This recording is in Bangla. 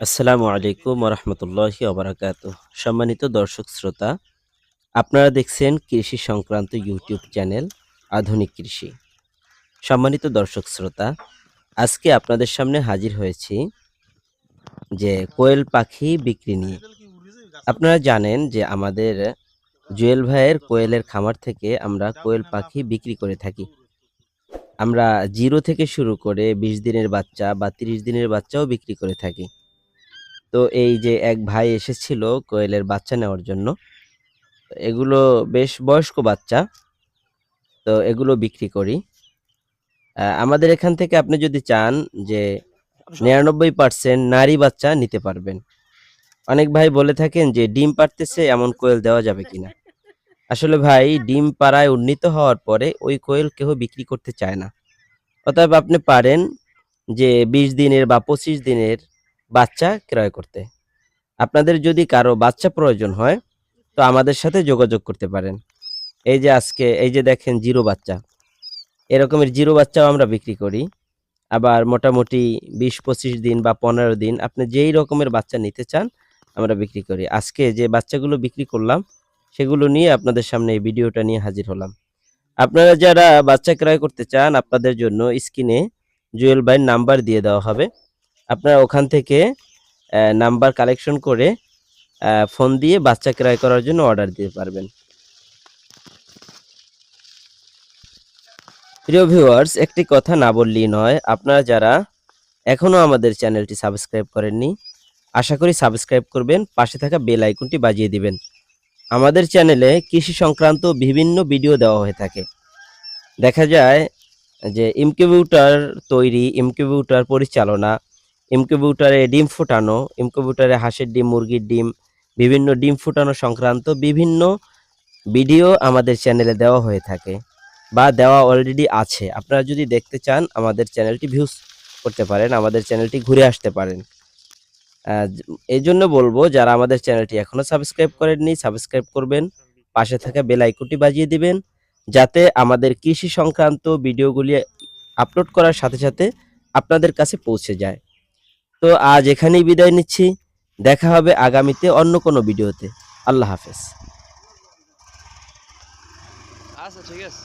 আসসালামু আলাইকুম রহমতুল্লাহি অবরাকাত সম্মানিত দর্শক শ্রোতা, আপনারা দেখছেন কৃষি সংক্রান্ত ইউটিউব চ্যানেল আধুনিক কৃষি। সম্মানিত দর্শক শ্রোতা, আজকে আপনাদের সামনে হাজির হয়েছি যে কোয়েল পাখি বিক্রি নিয়ে। আপনারা জানেন যে আমাদের জুয়েল ভাইয়ের কোয়েলের খামার থেকে আমরা কোয়েল পাখি বিক্রি করে থাকি। আমরা জিরো থেকে শুরু করে বিশ দিনের বাচ্চা বা তিরিশ দিনের বাচ্চাও বিক্রি করে থাকি। তো এই যে এক ভাই এসেছিল কোয়েলের বাচ্চা নেওয়ার জন্য, এগুলো বেশ বয়স্ক বাচ্চা, তো এগুলো বিক্রি করি। আমাদের এখান থেকে আপনি যদি চান যে নিরানব্বই পার্সেন্ট নারী বাচ্চা নিতে পারবেন। অনেক ভাই বলে থাকেন যে ডিম পারতেছে এমন কোয়েল দেওয়া যাবে কিনা। আসলে ভাই, ডিম পাড়ায় উন্নীত হওয়ার পরে ওই কোয়েল কেউ বিক্রি করতে চায় না। অতএব আপনি পারেন যে বিশ দিনের বা পঁচিশ দিনের বাচ্চা ক্রয় করতে। আপনাদের যদি কারও বাচ্চা প্রয়োজন হয়, তো আমাদের সাথে যোগাযোগ করতে পারেন। এই যে আজকে, এই যে দেখেন জিরো বাচ্চা। এরকমের জিরো বাচ্চাও আমরা বিক্রি করি। আবার মোটামুটি বিশ, পঁচিশ দিন বা পনেরো দিন আপনি যেই রকমের বাচ্চা নিতে চান, আমরা বিক্রি করি। আজকে যে বাচ্চাগুলো বিক্রি করলাম, সেগুলো নিয়ে আপনাদের সামনে এই ভিডিওটা নিয়ে হাজির হলাম। আপনারা যারা বাচ্চা ক্রয় করতে চান, আপনাদের জন্য স্ক্রিনে জুয়েল বাইন নাম্বার দিয়ে দেওয়া হবে। আপনারা ওখান থেকে নাম্বার কালেকশন করে ফোন দিয়ে বাচ্চা ক্রয় করার জন্য অর্ডার দিতে পারবেন। প্রিয় ভিউয়ার্স, একটি কথা না বললেই নয়, আপনারা যারা এখনও আমাদের চ্যানেলটি সাবস্ক্রাইব করেননি, আশা করি সাবস্ক্রাইব করবেন, পাশে থাকা বেল আইকনটি বাজিয়ে দিবেন। আমাদের চ্যানেলে কৃষি সংক্রান্ত বিভিন্ন ভিডিও দেওয়া হয়ে থাকে। দেখা যায় যে ইনকিউবেটর তৈরি ইনকিউবেটর পরিচালনা ইনকিউবেটরে ডিম ফুটানো, ইনকিউবেটরে হাঁসের ডিম, মুরগির ডিম, বিভিন্ন ডিম ফুটানো সংক্রান্ত বিভিন্ন ভিডিও আমাদের চ্যানেলে দেওয়া হয়ে থাকে বা দেওয়া অলরেডি আছে। আপনারা যদি দেখতে চান, আমাদের চ্যানেলটি ভিউজ করতে পারেন, আমাদের চ্যানেলটি ঘুরে আসতে পারেন। এই জন্য বলব, যারা আমাদের চ্যানেলটি এখনও সাবস্ক্রাইব করেননি সাবস্ক্রাইব করবেন, পাশে থাকা বেল আইকনটি বাজিয়ে দিবেন, যাতে আমাদের কৃষি সংক্রান্ত ভিডিওগুলি আপলোড করার সাথে সাথে আপনাদের কাছে পৌঁছে যায়। তো আজ এখানেই বিদায় নিচ্ছি। দেখা হবে আগামীতে অন্য কোনো ভিডিওতে। আল্লাহ হাফেজ। আচ্ছা ঠিক আছে।